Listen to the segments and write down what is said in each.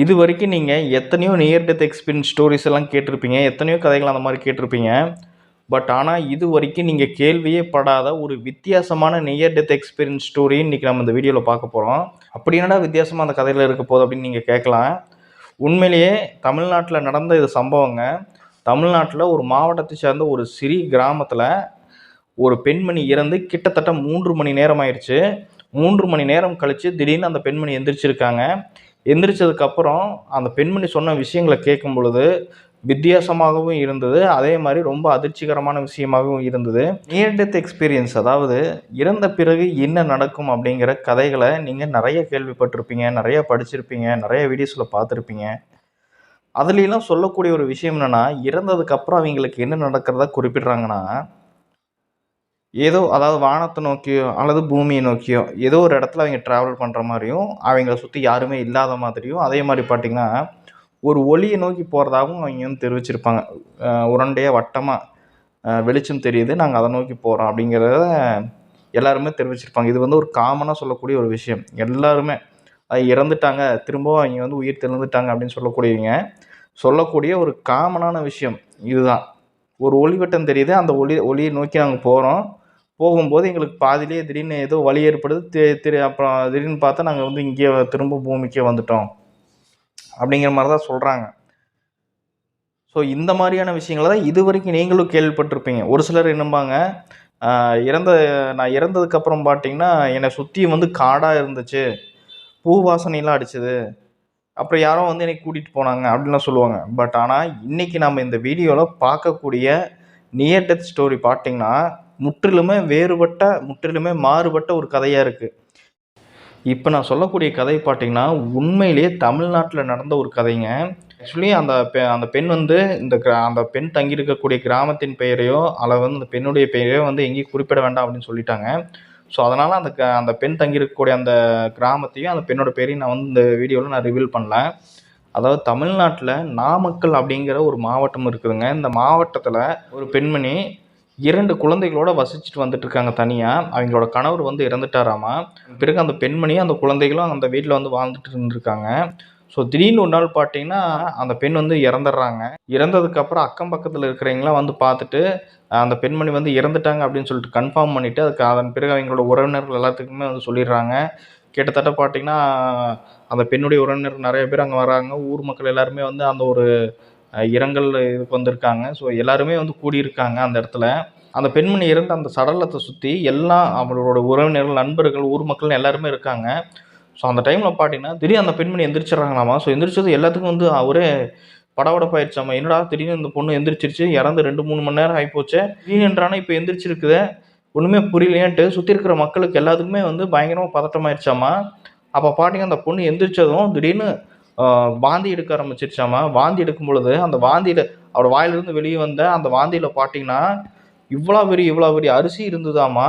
இது வரைக்கும் நீங்கள் எத்தனையோ நியர் டெத் எக்ஸ்பீரியன்ஸ் ஸ்டோரிஸ் எல்லாம் கேட்டிருப்பீங்க. எத்தனையோ கதைகள் அந்த மாதிரி கேட்டிருப்பீங்க. பட் ஆனால் இது வரைக்கும் நீங்கள் கேள்வியே படாத ஒரு வித்தியாசமான நியர் டெத் எக்ஸ்பீரியன்ஸ் ஸ்டோரி இன்றைக்கி நம்ம இந்த வீடியோவில் பார்க்க போகிறோம் அப்படி என்னடா வித்தியாசமாக அந்த கதையில் இருக்க போகுது அப்படின்னு நீங்கள் கேட்கலாம். உண்மையிலேயே தமிழ்நாட்டில் நடந்த இது சம்பவங்க. தமிழ்நாட்டில் ஒரு மாவட்டத்தை சேர்ந்த ஒரு சிறி கிராமத்தில் ஒரு பெண்மணி இறந்து கிட்டத்தட்ட மூன்று மணி நேரம் ஆயிடுச்சு. மூன்று மணி நேரம் கழித்து திடீர்னு அந்த பெண்மணி எந்திரிச்சிருக்காங்க. எந்திரிச்சதுக்கப்புறம் அந்த பெண்மணி சொன்ன விஷயங்களை கேட்கும் பொழுது வித்தியாசமாகவும் இருந்தது. அதே மாதிரி ரொம்ப அதிர்ச்சிகரமான விஷயமாகவும் இருந்தது. நியர் டெத் எக்ஸ்பீரியன்ஸ் அதாவது இறந்த பிறகு என்ன நடக்கும் அப்படிங்கிற கதைகளை நீங்கள் நிறைய கேள்விப்பட்டிருப்பீங்க நிறைய படிச்சிருப்பீங்க நிறைய வீடியோஸில் பார்த்துருப்பீங்க. அதுலலாம் சொல்லக்கூடிய ஒரு விஷயம் என்னென்னா இறந்ததுக்கப்புறம் அவங்களுக்கு என்ன நடக்கிறதா குறிப்பிட்றாங்கன்னா ஏதோ அதாவது வானத்தை நோக்கியோ அல்லது பூமியை நோக்கியோ ஏதோ ஒரு இடத்துல அவங்க ட்ராவல் பண்ணுற மாதிரியும் அவங்கள சுற்றி யாருமே இல்லாத மாதிரியும் அதே மாதிரி பார்த்திங்கன்னா ஒரு ஒளியை நோக்கி போகிறதாகவும் அவங்க வந்து தெரிவிச்சிருப்பாங்க. உரண்டையாக உருண்டையாக வட்டமாக வெளிச்சம் தெரியுது நாங்கள் அதை நோக்கி போகிறோம் அப்படிங்கிறத எல்லாருமே தெரிவிச்சிருப்பாங்க. இது வந்து ஒரு காமனாக சொல்லக்கூடிய ஒரு விஷயம். எல்லாருமே அது இறந்துட்டாங்க திரும்பவும் அவங்க வந்து உயிர் தெழுந்துட்டாங்க அப்படின்னு சொல்லக்கூடியவங்க சொல்லக்கூடிய ஒரு காமனான விஷயம் இதுதான். ஒரு ஒளிவட்டம் தெரியுது அந்த ஒளி ஒளியை நோக்கி நாங்கள் போகிறோம் போகும்போது எங்களுக்கு பாதியிலேயே திடீர்னு ஏதோ வழி ஏற்படுது. தி- திரு அப்புறம் திடீர்னு பார்த்தா நாங்கள் வந்து இங்கே திரும்ப பூமிக்கே வந்துட்டோம். அப்படிங்கிற மாதிரி தான் சொல்கிறாங்க ஸோ இந்த மாதிரியான விஷயங்களை தான் இது வரைக்கும் நீங்களும் கேள்விப்பட்டிருப்பீங்க. ஒரு சிலர் என்னம்பாங்க இறந்த நான் இறந்ததுக்கப்புறம் பார்த்தீங்கன்னா என்னை சுற்றி வந்து காடாக இருந்துச்சு. பூ வாசனைலாம் அடிச்சது. அப்புறம் யாரோ வந்து என்னை கூட்டிகிட்டு போனாங்க அப்படின்லாம் சொல்லுவாங்க. பட் ஆனால் இன்றைக்கி நம்ம இந்த வீடியோவில் பார்க்கக்கூடிய நியர் டெத் ஸ்டோரி பார்த்தீங்கன்னா முற்றிலுமே வேறுபட்ட முற்றிலுமே மாறுபட்ட ஒரு கதையாக இருக்குது இப்போ நான் சொல்லக்கூடிய கதை பார்த்தீங்கன்னா உண்மையிலேயே தமிழ்நாட்டில் நடந்த ஒரு கதைங்க. ஆக்சுவலி அந்த பெ அந்த பெண் வந்து இந்த கிரா அந்த பெண் தங்கியிருக்கக்கூடிய கிராமத்தின் பெயரையோ அல்லது வந்து அந்த பெண்ணுடைய பெயரையோ வந்து எங்கேயும் குறிப்பிட வேண்டாம் அப்படின்னு சொல்லிட்டாங்க. ஸோ அதனால் அந்த க அந்த பெண் தங்கியிருக்கக்கூடிய அந்த கிராமத்தையும் அந்த பெண்ணோட பேரையும் நான் வந்து இந்த வீடியோவில் நான் ரிவீல் பண்ணல. அதாவது தமிழ்நாட்டில் நாமக்கல் அப்படிங்கிற ஒரு மாவட்டம் இருக்குதுங்க. இந்த மாவட்டத்தில் ஒரு பெண்மணி இரண்டு குழந்தைகளோட வசிச்சுட்டு வந்துட்டு இருக்காங்க தனியாக அவங்களோட கணவர் வந்து இறந்துட்டாராமா. பிறகு அந்த பெண்மணியும் அந்த குழந்தைகளும் அந்த வீட்டில் வந்து வாழ்ந்துட்டு இருந்திருக்காங்க. ஸோ திடீர்னு ஒரு நாள் பார்த்தீங்கன்னா அந்த பெண் வந்து இறந்துடுறாங்க. இறந்ததுக்கப்புறம் அக்கம் பக்கத்தில் இருக்கிறவங்களாம் வந்து பார்த்துட்டு அந்த பெண்மணி வந்து இறந்துட்டாங்க அப்படின்னு சொல்லிட்டு கன்ஃபார்ம் பண்ணிவிட்டு அதுக்கு அதன் பிறகு அவங்களோட உறவினர்கள் எல்லாத்துக்குமே வந்து சொல்லிடுறாங்க. கிட்டத்தட்ட பார்த்தீங்கன்னா அந்த பெண்ணுடைய உறவினர் நிறைய பேர் அங்கே வராங்க. ஊர் மக்கள் எல்லாருமே வந்து அந்த ஒரு இரங்கல் இதுக்கு வந்திருக்காங்க. ஸோ எல்லாருமே வந்து கூடியிருக்காங்க அந்த இடத்துல. அந்த பெண்மணி இறந்த அந்த சடலத்தை சுற்றி எல்லாம் அவளோட உறவினர்கள் நண்பர்கள் ஊர் மக்கள் எல்லாருமே இருக்காங்க. ஸோ அந்த டைமில் பார்த்தீங்கன்னா திடீர்னு அந்த பெண்மணி எந்திரிச்சிடறாங்களாமா? ஸோ எந்திரிச்சது எல்லாத்துக்கும் வந்து ஒரே படபடப்பாயிடுச்சாமா என்னடா திடீர்னு இந்த பொண்ணு எந்திரிச்சிருச்சு? இறந்து ரெண்டு மூணு மணி நேரம் ஆகிப்போச்சு திடீர்னுன்றானா இப்போ எந்திரிச்சிருக்குது. ஒன்றுமே புரியலையான்ட்டு சுற்றி இருக்கிற மக்களுக்கு எல்லாத்துக்குமே வந்து பயங்கரமாக பதட்டமாயிடுச்சாமா அப்போ பார்த்தீங்கன்னா அந்த பொண்ணு எந்திரிச்சதும் திடீர்னு வாந்தி எடுக்க ஆரம்பிச்சிருச்சாமா? வாந்தி எடுக்கும் பொழுது அந்த வாந்தியில் அவரோட வாயிலிருந்து வெளியே வந்த அந்த வாந்தியில் பார்த்தீங்கன்னா இவ்வளோ பெரிய இவ்வளோ பெரிய அரிசி இருந்ததாமா?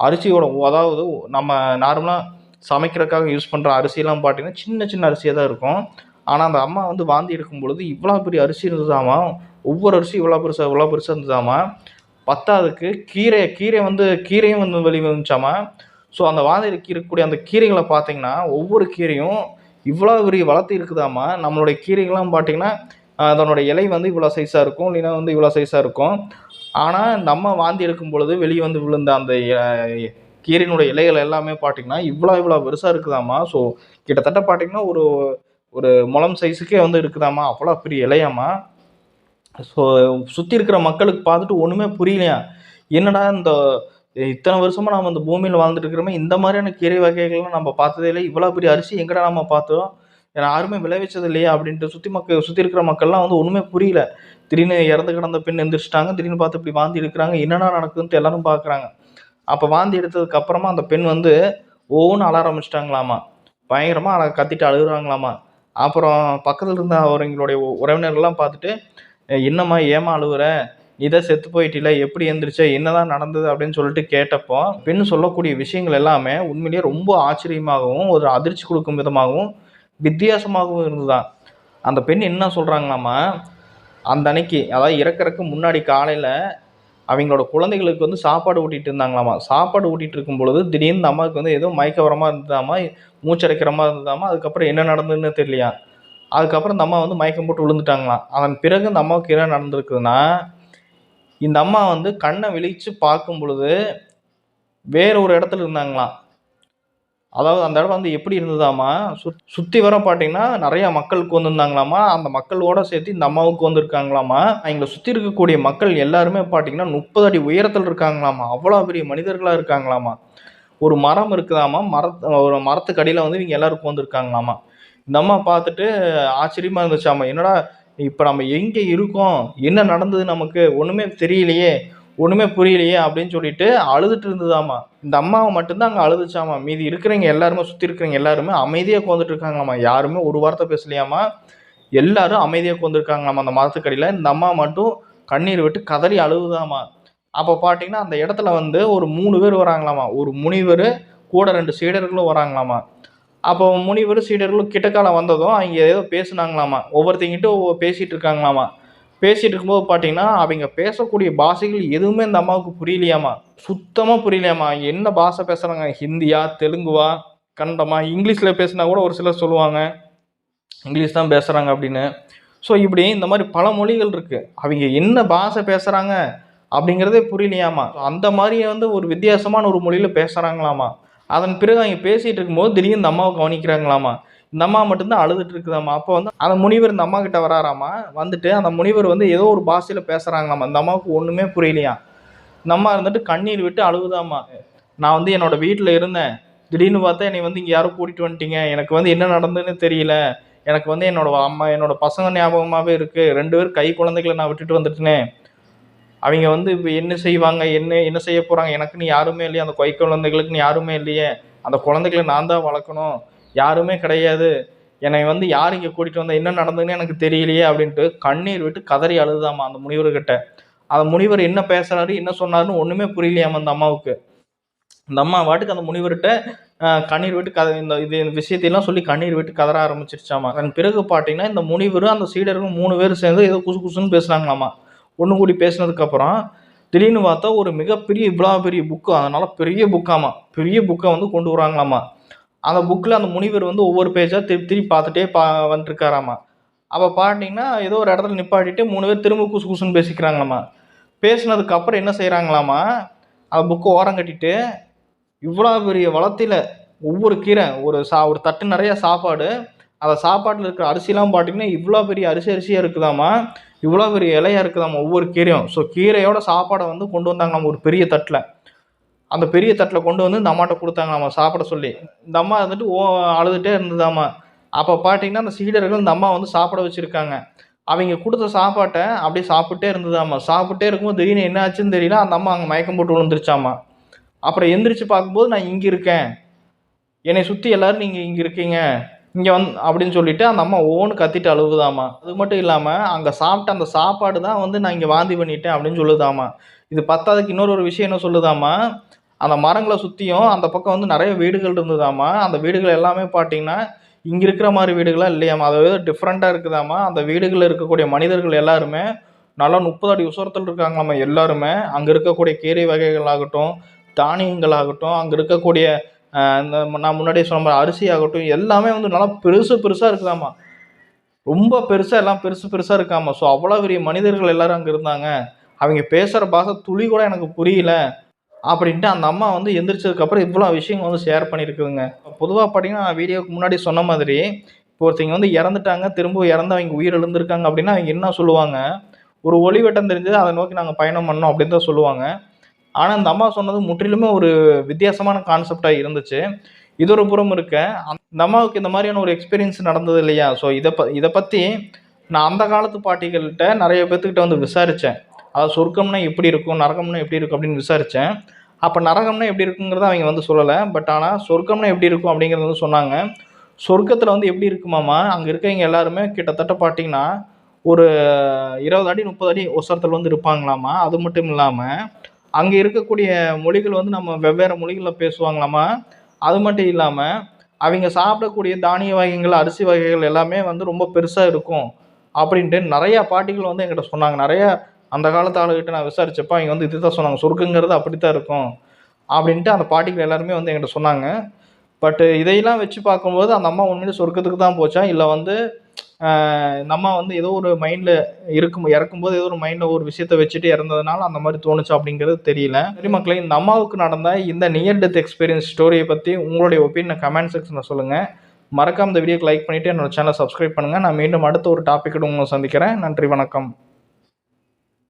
அரிசியோட அதாவது நம்ம நார்மலாக சமைக்கிறதுக்காக யூஸ் பண்ணுற அரிசியெல்லாம் பார்த்தீங்கன்னா சின்ன சின்ன அரிசியாக தான் இருக்கும். ஆனால் அந்த அம்மா வந்து வாந்தி எடுக்கும் பொழுது இவ்வளோ பெரிய அரிசி இருந்ததாமா? ஒவ்வொரு அரிசி இவ்வளோ பெருசாக இவ்வளோ பெருசாக இருந்ததாமா? பத்தாவதுக்கு கீரை கீரை வந்து கீரையும் வந்து வெளியே வந்துச்சாமா? ஸோ அந்த வாந்தியில் இருக்கக்கூடிய அந்த கீரைகளை பார்த்தீங்கன்னா ஒவ்வொரு கீரையும் இவ்வளோ பெரிய வளர்த்து இருக்குதாம்மா? நம்மளுடைய கீரைகள்லாம் பார்த்தீங்கன்னா அதனுடைய இலை வந்து இவ்வளோ சைஸாக இருக்கும் இல்லைன்னா வந்து இவ்வளோ சைஸாக இருக்கும். ஆனால் நம்ம வாந்தி எடுக்கும் பொழுது வெளியே வந்து விழுந்த அந்த கீரையினுடைய இலைகள் எல்லாமே பார்த்தீங்கன்னா இவ்வளோ இவ்வளோ பெருசாக இருக்குதாம்மா? ஸோ கிட்டத்தட்ட பார்த்தீங்கன்னா ஒரு ஒரு முளம் சைஸுக்கே வந்து இருக்குதாம்மா? அவ்வளோ பெரிய இலையாம்மா. ஸோ சுற்றி இருக்கிற மக்களுக்கு பார்த்துட்டு ஒன்றுமே புரியலையா? என்னடா இந்த இத்தனை வருஷமாக நம்ம இந்த பூமியில் வாழ்ந்துட்டு இருக்கிறோமே இந்த மாதிரியான கீரை வகைகள்லாம் நம்ம பார்த்ததே இல்லை. இவ்வளோ பெரிய அரிசி எங்கடா நம்ம பார்த்தோம்? யாருமே விளைவிச்சது இல்லையா அப்படின்ட்டு சுற்றி மக்கள் சுற்றி இருக்கிற மக்கள்லாம் வந்து ஒன்றுமே புரியல. திடீர்னு இறந்து கிடந்த பெண் எந்திரிச்சிட்டாங்க. திடீர்னு பார்த்து இப்படி வாந்தி எடுக்கிறாங்க. என்னென்ன நடக்குதுன்ட்டு எல்லாரும் பார்க்குறாங்க. அப்போ வாந்தி எடுத்ததுக்கு அப்புறமா அந்த பெண் வந்து ஒவ்வொன்று அழ ஆரம்பிச்சிட்டாங்களாமா. பயங்கரமாக அழ கத்திட்டு அழுகுறாங்களாமா. அப்புறம் பக்கத்தில் இருந்த அவங்களுடைய உறவினர்கள்லாம் பார்த்துட்டு என்னம்மா ஏமா அழுகுற இதை செத்து போயிட்டில எப்படி எந்திரிச்ச என்னதான் நடந்தது அப்படின்னு சொல்லிட்டு கேட்டப்போ பெண் சொல்லக்கூடிய விஷயங்கள் எல்லாமே உண்மையிலேயே ரொம்ப ஆச்சரியமாகவும் ஒரு அதிர்ச்சி கொடுக்கும் விதமாகவும் வித்தியாசமாகவும் இருந்துதான் அந்த பெண் என்ன சொல்கிறாங்களாமா அந்த அன்னைக்கு அதாவது இறக்குறக்கு முன்னாடி காலையில் அவங்களோட குழந்தைகளுக்கு வந்து சாப்பாடு ஊட்டிட்டு இருந்தாங்களாமா சாப்பாடு ஊட்டிகிட்டு இருக்கும் பொழுது திடீர்னு இந்த அம்மாவுக்கு வந்து ஏதோ மயக்க வரமா இருந்ததாமா மூச்சடைக்கிற மாதிரி இருந்ததாமா அதுக்கப்புறம் என்ன நடந்ததுன்னு தெரியலையா. அதுக்கப்புறம் இந்த அம்மா வந்து மயக்கம் போட்டு விழுந்துட்டாங்களாம். அதன் பிறகு இந்த அம்மாவுக்கு என்ன நடந்திருக்குதுன்னா இந்த அம்மா வந்து கண்ணை விழிச்சு பார்க்கும் பொழுது வேற ஒரு இடத்துல இருந்தாங்களாம். அதாவது அந்த இடம் வந்து எப்படி இருந்ததாமா சுத் சுற்றி வர பார்த்தீங்கன்னா நிறைய மக்களுக்கு வந்திருந்தாங்களாமா அந்த மக்களோட சேர்த்து இந்த அம்மாவுக்கு வந்திருக்காங்களாமா எங்களை சுற்றி இருக்கக்கூடிய மக்கள் எல்லாருமே பார்த்தீங்கன்னா முப்பது அடி உயரத்தில் இருக்காங்களாமா அவ்வளோ பெரிய மனிதர்களாக இருக்காங்களாமா ஒரு மரம் இருக்குதாமா மரத் ஒரு மரத்துக்கு அடியில் வந்து இவங்க எல்லாருக்கும் வந்திருக்காங்களாமா இந்த அம்மா பார்த்துட்டு ஆச்சரியமாக இருந்துச்சாமா என்னடா இப்போ நம்ம எங்கே இருக்கோம்? என்ன நடந்தது நமக்கு? ஒன்றுமே தெரியலையே. ஒன்றுமே புரியலையே அப்படின்னு சொல்லிட்டு அழுதுட்டு இருந்ததாமா இந்த அம்மாவை மட்டும்தான் அங்கே அழுதுச்சாமா மீதி இருக்கிறவங்க எல்லாருமே சுற்றி இருக்கிறவங்க எல்லாருமே அமைதியாக உட்காந்துட்டு இருக்காங்களாமா யாருமே ஒரு வார்த்தை பேசலையாமா எல்லாரும் அமைதியாக உட்காந்துருக்காங்களாமா அந்த மரத்துக்கடியில். இந்த அம்மா மட்டும் கண்ணீர் விட்டு கதறி அழுகுதாமா அப்போ பார்த்தீங்கன்னா அந்த இடத்துல வந்து ஒரு மூணு பேர் வராங்களாமா ஒரு முனிவர் கூட ரெண்டு சீடர்களும் வராங்களாமா அப்போ முனிவர் சீடர்களும் கிட்டக்கால வந்ததும் அவங்க ஏதோ பேசுனாங்களாமா? ஒவ்வொருத்தங்கிட்ட ஒவ்வொரு பேசிகிட்டு இருக்காங்களாமா பேசிகிட்டு இருக்கும்போது பார்த்தீங்கன்னா அவங்க பேசக்கூடிய பாஷைகள் எதுவுமே இந்த அம்மாவுக்கு புரியலையாமா? சுத்தமாக புரியலையாமா? அவங்க என்ன பாஷை பேசுகிறாங்க ஹிந்தியா தெலுங்குவா கன்னடமா? இங்கிலீஷில் பேசினா கூட ஒரு சிலர் சொல்லுவாங்க. இங்கிலீஷ் தான் பேசுகிறாங்க அப்படின்னு. ஸோ இப்படி இந்த மாதிரி பல மொழிகள் இருக்குது அவங்க என்ன பாஷை பேசுகிறாங்க அப்படிங்கிறதே புரியலையாமா? அந்த மாதிரி வந்து ஒரு வித்தியாசமான ஒரு மொழியில் பேசுகிறாங்களாமா அதன் பிறகு அவங்க பேசிகிட்டு இருக்கும்போது திடீர்னு இந்த அம்மாவை கவனிக்கிறாங்களாமா? இந்த அம்மா மட்டும்தான் அழுதுட்டு இருக்குதாம்மா அப்போ வந்து அந்த முனிவர் இந்த அம்மா கிட்ட வராராமா? வந்துட்டு அந்த முனிவர் வந்து ஏதோ ஒரு பாஷையில் பேசுகிறாங்களாமா இந்த அம்மாவுக்கு ஒன்றுமே புரியலையா? இந்த அம்மா இருந்துட்டு கண்ணீர் விட்டு அழுகுதாம்மா நான் வந்து என்னோட வீட்டில் இருந்தேன். திடீர்னு பார்த்தா என்னை வந்து இங்கே யாரும் கூட்டிகிட்டு வந்துட்டீங்க. எனக்கு வந்து என்ன நடந்ததுன்னு தெரியல. எனக்கு வந்து என்னோட அம்மா என்னோட பசங்க ஞாபகமாகவே இருக்குது ரெண்டு பேர் கை குழந்தைகளை நான் விட்டுட்டு வந்துட்டேனே. அவங்க வந்து இப்போ என்ன செய்வாங்க என்ன என்ன செய்ய போகிறாங்க எனக்குன்னு யாருமே இல்லையே அந்த கை குழந்தைகளுக்குன்னு யாருமே இல்லையே அந்த குழந்தைகளை நான் தான் வளர்க்கணும் யாருமே கிடையாது என்னை வந்து யார் இங்கே கூட்டிகிட்டு வந்தால் என்ன நடந்ததுன்னு எனக்கு தெரியலையே அப்படின்ட்டு கண்ணீர் விட்டு கதறி அழுதாமா அந்த முனிவர்கிட்ட. அந்த முனிவர் என்ன பேசுறாரு என்ன சொன்னாருன்னு ஒன்றுமே புரியலையாம அந்த அம்மாவுக்கு. இந்த அம்மா வாட்டுக்கு அந்த முனிவர்கிட்ட கண்ணீர் விட்டு கத இந்த இது இந்த விஷயத்தையெல்லாம் சொல்லி கண்ணீர் விட்டு கதற ஆரம்பிச்சிருச்சாமா அதன் பிறகு பார்த்தீங்கன்னா இந்த முனிவர் அந்த சீடர்கள் மூணு பேர் சேர்ந்து ஏதோ குசு குசுன்னு பேசுகிறாங்களாமா ஒன்று கூடி பேசினதுக்கப்புறம் திடீர்னு பார்த்தா ஒரு மிகப்பெரிய இவ்வளோ பெரிய புக்கு அதனால் பெரிய புக்காமா பெரிய புக்கை வந்து கொண்டு வராங்களாமா. அந்த புக்கில் அந்த முனிவர் வந்து ஒவ்வொரு பேஜாக திருப்பி திருப்பி பார்த்துட்டே பா வந்துட்டுருக்காராமா அப்போ பார்த்தீங்கன்னா ஏதோ ஒரு இடத்துல நிப்பாட்டிட்டு மூணு பேர் திரும்ப குசு குசுன்னு பேசிக்கிறாங்களாமா. பேசினதுக்கப்புறம் என்ன செய்கிறாங்களாமா அந்த புக்கை ஓரம் கட்டிட்டு இவ்வளோ பெரிய வளத்தில் ஒவ்வொரு கீரை ஒரு சா ஒரு தட்டு நிறையா சாப்பாடு அந்த சாப்பாட்டில் இருக்கிற அரிசிலாம் பார்த்தீங்கன்னா இவ்வளோ பெரிய அரிசி அரிசியாக இருக்குதாம்மா? இவ்வளோ பெரிய இலையா இருக்குதாம்மா ஒவ்வொரு கீரையும். ஸோ கீரையோட சாப்பாடை வந்து கொண்டு வந்தாங்களாம் ஒரு பெரிய தட்டில். அந்த பெரிய தட்டில் கொண்டு வந்து இந்த அம்மாட்ட கொடுத்தாங்களாம்மா சாப்பிட சொல்லி. இந்த அம்மா வந்துட்டு ஓ அழுதுகிட்டே இருந்ததாம்மா. அப்போ பார்த்தீங்கன்னா அந்த சீடர்கள் இந்த அம்மா வந்து சாப்பிட வச்சுருக்காங்க. அவங்க கொடுத்த சாப்பாட்டை அப்படியே சாப்பிட்டே இருந்ததாம்மா. சாப்பிட்டே இருக்கும்போது திடீர்னு என்ன ஆச்சுன்னு தெரியல அந்த அம்மா அங்கே மயக்கம் போட்டு விழுந்துருச்சாம்மா. அப்புறம் எந்திரிச்சு பார்க்கும்போது நான் இங்கே இருக்கேன். என்னை சுற்றி எல்லாரும் நீங்கள் இங்கே இருக்கீங்க. இங்கே வந்து அப்படின்னு சொல்லிட்டு அந்த அம்மா ஓன்னு கத்திட்டு அழுகுதாமா அது மட்டும் இல்லாமல் அங்கே சாப்பிட்ட அந்த சாப்பாடு தான் வந்து நான் இங்கே வாந்தி பண்ணிட்டேன் அப்படின்னு சொல்லுதாமா இது பத்தாவதுக்கு இன்னொரு ஒரு விஷயம் என்ன சொல்லுதாமா அந்த மரங்களை சுற்றியும் அந்த பக்கம் வந்து நிறைய வீடுகள் இருந்ததாமா அந்த வீடுகள் எல்லாமே பார்த்தீங்கன்னா இங்கே இருக்கிற மாதிரி வீடுகளாக இல்லையாமா அதாவது டிஃப்ரெண்ட்டாக இருக்குதாமா அந்த வீடுகளில் இருக்கக்கூடிய மனிதர்கள் எல்லாருமே நல்லா முப்பது அடி உசரத்தில் இருக்காங்களாமா எல்லாருமே. அங்கே இருக்கக்கூடிய கீரை வகைகள் ஆகட்டும் தானியங்கள் ஆகட்டும் அங்கே இருக்கக்கூடிய இந்த நான் முன்னாடியே சொன்ன மாதிரி அரிசி ஆகட்டும் எல்லாமே வந்து நல்லா பெருசு பெருசாக இருக்குதாமா ரொம்ப பெருசாக எல்லாம் பெருசு பெருசாக இருக்காமா ஸோ அவ்வளோ பெரிய மனிதர்கள் எல்லாரும் அங்கே இருந்தாங்க. அவங்க பேசுகிற பாஷை துளி கூட எனக்கு புரியல அப்படின்ட்டு அந்த அம்மா வந்து எந்திரிச்சதுக்கப்புறம் இவ்வளோ விஷயங்கள் வந்து ஷேர் பண்ணியிருக்குதுங்க. பொதுவாக பார்த்தீங்கன்னா நான் வீடியோக்கு முன்னாடி சொன்ன மாதிரி இப்போ ஒருத்தங்க வந்து இறந்துட்டாங்க திரும்ப இறந்து அவங்க உயிர் எழுந்திருக்காங்க அப்படின்னா அவங்க என்ன சொல்லுவாங்க? ஒரு ஒளிவட்டம் தெரிஞ்சது அதை நோக்கி நாங்கள் பயணம் பண்ணோம் அப்படின்னு தான் சொல்லுவாங்க. ஆனால் இந்த அம்மா சொன்னது முற்றிலுமே ஒரு வித்தியாசமான கான்செப்டாக இருந்துச்சு. இது ஒரு புறம் இருக்க. அந்த- அம்மாவுக்கு இந்த மாதிரியான ஒரு எக்ஸ்பீரியன்ஸ் நடந்தது இல்லையா? ஸோ இதை ப இதை பற்றி நான் அந்த காலத்து பாட்டிகள்கிட்ட நிறைய பேர்த்துக்கிட்ட வந்து விசாரித்தேன் அதாவது சொர்க்கம்னா எப்படி இருக்கும் நரகம்னா எப்படி இருக்கும் அப்படின்னு விசாரித்தேன் அப்போ நரகம்னா எப்படி இருக்குங்கிறத அவங்க வந்து சொல்லலை. பட் ஆனால் சொர்க்கம்னா எப்படி இருக்கும் அப்படிங்கிறத வந்து சொன்னாங்க. சொர்க்கத்தில் வந்து எப்படி இருக்குமாமா அங்கே இருக்கவங்க எல்லாருமே கிட்டத்தட்ட பார்த்தீங்கன்னா ஒரு இருபது அடி முப்பது அடி ஒசரத்தில் வந்து இருப்பாங்களாமா? அது மட்டும் இல்லாமல் அங்கே இருக்கக்கூடிய மொழிகள் வந்து நம்ம வெவ்வேறு மொழிகளில் பேசுவாங்களாமா? அது மட்டும் இல்லாமல் அவங்க சாப்பிடக்கூடிய தானிய வகைகள் அரிசி வகைகள் எல்லாமே வந்து ரொம்ப பெருசாக இருக்கும் அப்படின்ட்டு நிறையா பாட்டிகள் வந்து எங்கிட்ட சொன்னாங்க. நிறையா அந்த காலத்து ஆளுகிட்ட நான் விசாரிச்சப்போ அவங்க வந்து இதுதான் சொன்னாங்க. சொர்க்கங்கிறது அப்படித்தான் இருக்கும் அப்படின்ட்டு அந்த பாட்டிகள் எல்லாருமே வந்து எங்கிட்ட சொன்னாங்க. பட்டு இதையெல்லாம் வச்சு பார்க்கும்போது அந்த அம்மா உண்மையிலே சொர்க்கத்துக்கு தான் போச்சா? இல்லை வந்து நம்ம வந்து ஏதோ ஒரு மைண்டில் இருக்கும் இறக்கும்போது ஏதோ ஒரு மைண்டில் ஒரு விஷயத்த வச்சுட்டு இறந்ததுனால அந்த மாதிரி தோணுச்சு அப்படிங்கிறது தெரியல. சரி மக்களே இந்த அம்மாவுக்கு நடந்த இந்த நியர் டெத் எக்ஸ்பீரியன்ஸ் ஸ்டோரியை பற்றி உங்களுடைய ஒப்பீனியை கமெண்ட் செக்ஷனில் சொல்லுங்கள் மறக்காம இந்த வீடியோக்கு லைக் பண்ணிவிட்டு என்னோட சேனலை சப்ஸ்கிரைப் பண்ணுங்கள் நான் மீண்டும் அடுத்த ஒரு டாப்பிக்கோட உங்களை சந்திக்கிறேன். நன்றி வணக்கம்.